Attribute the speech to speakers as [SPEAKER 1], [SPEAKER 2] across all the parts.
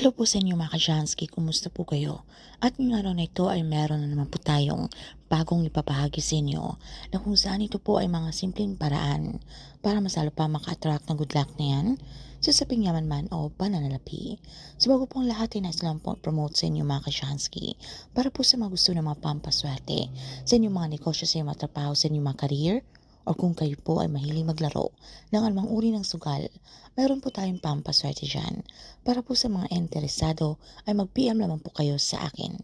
[SPEAKER 1] Hello po sa inyo mga Kajansky, kumusta po kayo? At ngayong araw na ito ay meron na naman po tayong bagong ipapahagi sa inyo na kung saan ito po ay mga simpleng paraan para masalo pa maka-attract ng good luck na yan sa sabing yaman man o pananalapi. So bago pong lahat ay nais lang promote sa inyo mga Kajansky para po sa mga gusto ng mga pampaswerte sa inyong mga negosyo sa inyong mga sa inyong mga career o kung kayo po ay mahiling maglaro ng anumang uri ng sugal, mayroon po tayong pampaswerte dyan. Para po sa mga interesado ay mag-PM lamang po kayo sa akin.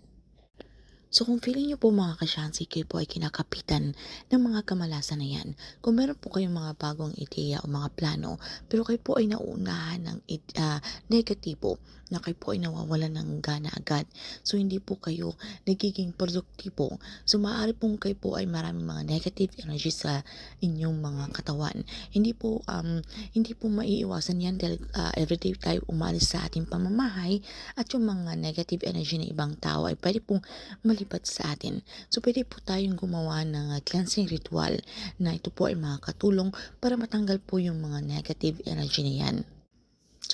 [SPEAKER 1] So kung feeling nyo po mga kasyansi kayo po ay kinakapitan ng mga kamalasan na yan, kung meron po kayong mga bagong ideya o mga plano, pero kayo po ay nauunahan ng uh, negatibo, na kayo po ay nawawalan ng gana agad. So hindi po kayo nagiging produktibo. So maaari pong kayo po ay maraming mga negative energy sa inyong mga katawan. Hindi po um, hindi po maiiwasan yan dahil uh, everyday tayo umalis sa ating pamamahay at yung mga negative energy ng ibang tao ay pwede pong malipat sa atin. So pwede po tayong gumawa ng cleansing ritual na ito po ay makakatulong para matanggal po yung mga negative energy na yan.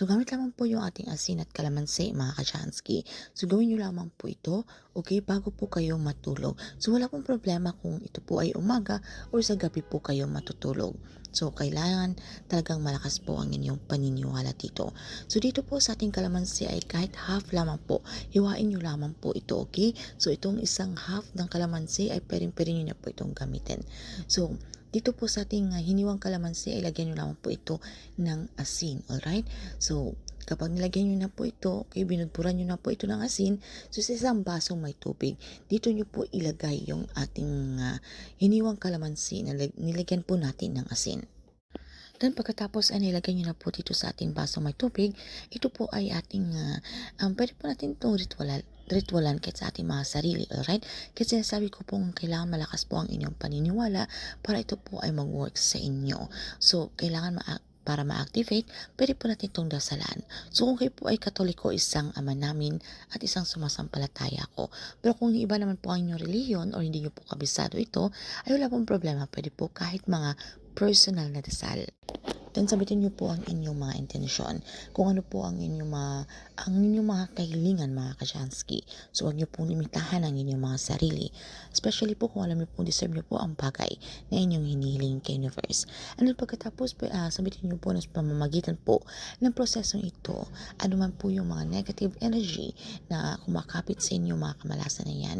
[SPEAKER 1] So, gamit lamang po yung ating asin at kalamansi, mga kachansky. So, gawin nyo lamang po ito, okay, bago po kayo matulog. So, wala pong problema kung ito po ay umaga o sa gabi po kayo matutulog. So, kailangan talagang malakas po ang inyong paniniwala dito. So, dito po sa ating kalamansi ay kahit half lamang po, hiwain nyo lamang po ito, okay? So, itong isang half ng kalamansi ay pwedeng-pwede nyo na po itong gamitin. So, dito po sa ating uh, hiniwang kalamansi, ilagyan nyo lamang po ito ng asin. Alright? So, kapag nilagyan nyo na po ito, okay, binudburan nyo na po ito ng asin, so sa isang basong may tubig, dito nyo po ilagay yung ating uh, hiniwang kalamansi na nilagyan po natin ng asin. Then pagkatapos ay nilagay nyo na po dito sa ating baso may tubig, ito po ay ating, uh, um, pwede po natin itong ritual, ritualan kahit sa ating mga sarili, alright? Kasi sinasabi ko pong kailangan malakas po ang inyong paniniwala para ito po ay mag-work sa inyo. So, kailangan ma- para ma-activate, pwede po natin itong dasalan. So kung kayo po ay katoliko, isang ama namin at isang sumasampalataya ko. Pero kung iba naman po ang inyong reliyon o hindi nyo po kabisado ito, ay wala pong problema. Pwede po kahit mga personal na dasal. Then sabitin niyo po ang inyong mga intensyon. Kung ano po ang inyong mga, ang inyong mga kahilingan mga kasyansky. So huwag niyo pong limitahan ang inyong mga sarili. Especially po kung alam niyo po deserve niyo po ang bagay na inyong hinihiling kay universe. And then pagkatapos po, uh, sabitin niyo po na pamamagitan po ng prosesong ito, ano man po yung mga negative energy na kumakapit sa inyong mga kamalasan na yan,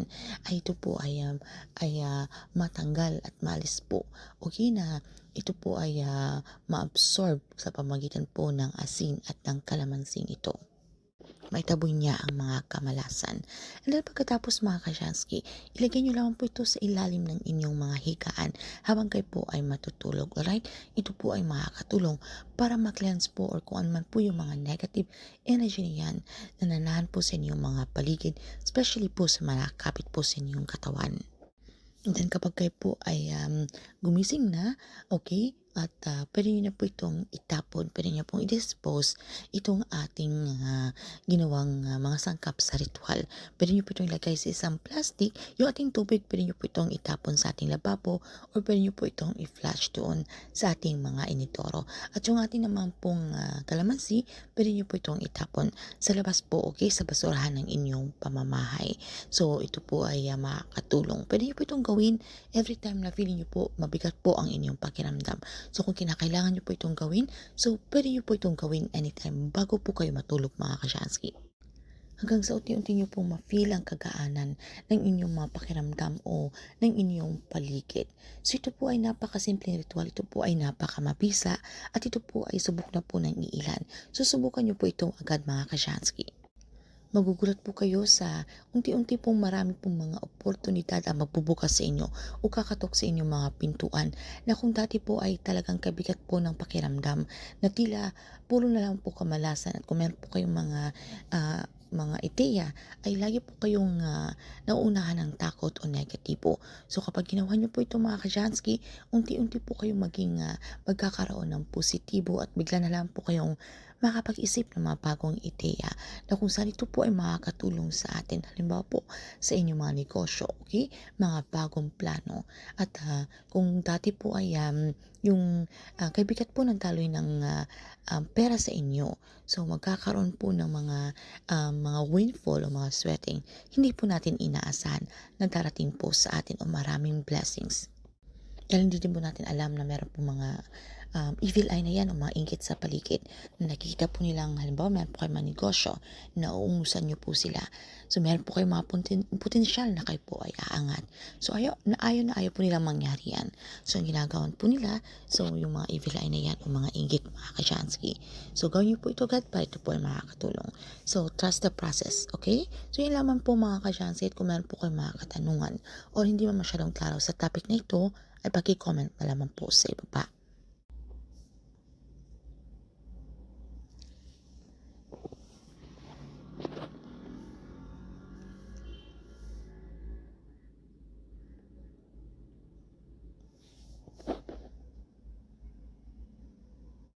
[SPEAKER 1] ay ito po ay, um, ay uh, matanggal at malis po. Okay na ito po ay uh, ma-absorb sa pamagitan po ng asin at ng kalamansing ito. Maitaboy niya ang mga kamalasan. And then pagkatapos mga kasyansky, ilagay niyo lamang po ito sa ilalim ng inyong mga higaan habang kayo po ay matutulog. Alright? Ito po ay makakatulong para ma-cleanse po or kung ano man po yung mga negative energy niyan na nanahan po sa inyong mga paligid, especially po sa mga kapit po sa inyong katawan. And then kapag kayo po ay um, gumising na, okay, at uh, pwede nyo na po itong itapon, pwede nyo pong i-dispose itong ating uh, ginawang uh, mga sangkap sa ritual. Pwede nyo po itong ilagay sa isang plastic. Yung ating tubig, pwede nyo po itong itapon sa ating lababo or pwede nyo po itong i-flash doon sa ating mga initoro. At yung ating naman pong uh, kalamansi, pwede nyo po itong itapon sa labas po, okay, sa basurahan ng inyong pamamahay. So, ito po ay uh, makakatulong. Pwede nyo po itong gawin every time na feeling nyo po mabigat po ang inyong pakiramdam. So kung kinakailangan nyo po itong gawin, so pwede nyo po itong gawin anytime bago po kayo matulog mga kasyansky. Hanggang sa unti-unti nyo pong ma-feel ang kagaanan ng inyong mga pakiramdam o ng inyong paligid. So ito po ay napakasimpleng ritual, ito po ay napakamabisa at ito po ay subok na po ng iilan. So subukan nyo po ito agad mga kasyansky magugulat po kayo sa unti-unti pong marami pong mga oportunidad ang magbubukas sa inyo o kakatok sa inyong mga pintuan na kung dati po ay talagang kabigat po ng pakiramdam na tila puro na lang po kamalasan at kung meron po kayong mga uh, mga ideya ay lagi po kayong uh, nauunahan ng takot o negatibo. So kapag ginawa niyo po ito mga kajansky, unti-unti po kayong maging uh, magkakaroon ng positibo at bigla na lang po kayong makapag-isip ng mga bagong ideya na kung saan ito po ay makakatulong sa atin. Halimbawa po sa inyong mga negosyo, okay? Mga bagong plano. At ah, kung dati po ay um, yung ah, kaibigat po ng taloy ng ah, um, pera sa inyo. So magkakaroon po ng mga um, mga windfall o mga sweating. Hindi po natin inaasahan na darating po sa atin o maraming blessings. Dahil hindi din po natin alam na meron po mga um, evil eye na yan o mga inggit sa paligid na nakikita po nilang halimbawa meron po kayo mga negosyo na uungusan nyo po sila. So meron po kayo mga poten- potensyal na kayo po ay aangat. So ayaw na ayaw na ayaw po nilang mangyari yan. So ang ginagawa po nila, so yung mga evil eye na yan o mga inggit mga kasyansky. So gawin nyo po ito agad para ito po ay makakatulong. So trust the process, okay? So yun lamang po mga kasyansky kung meron po kayong mga katanungan o hindi man masyadong klaro sa topic na ito, ay paki-comment na lamang po sa ibaba.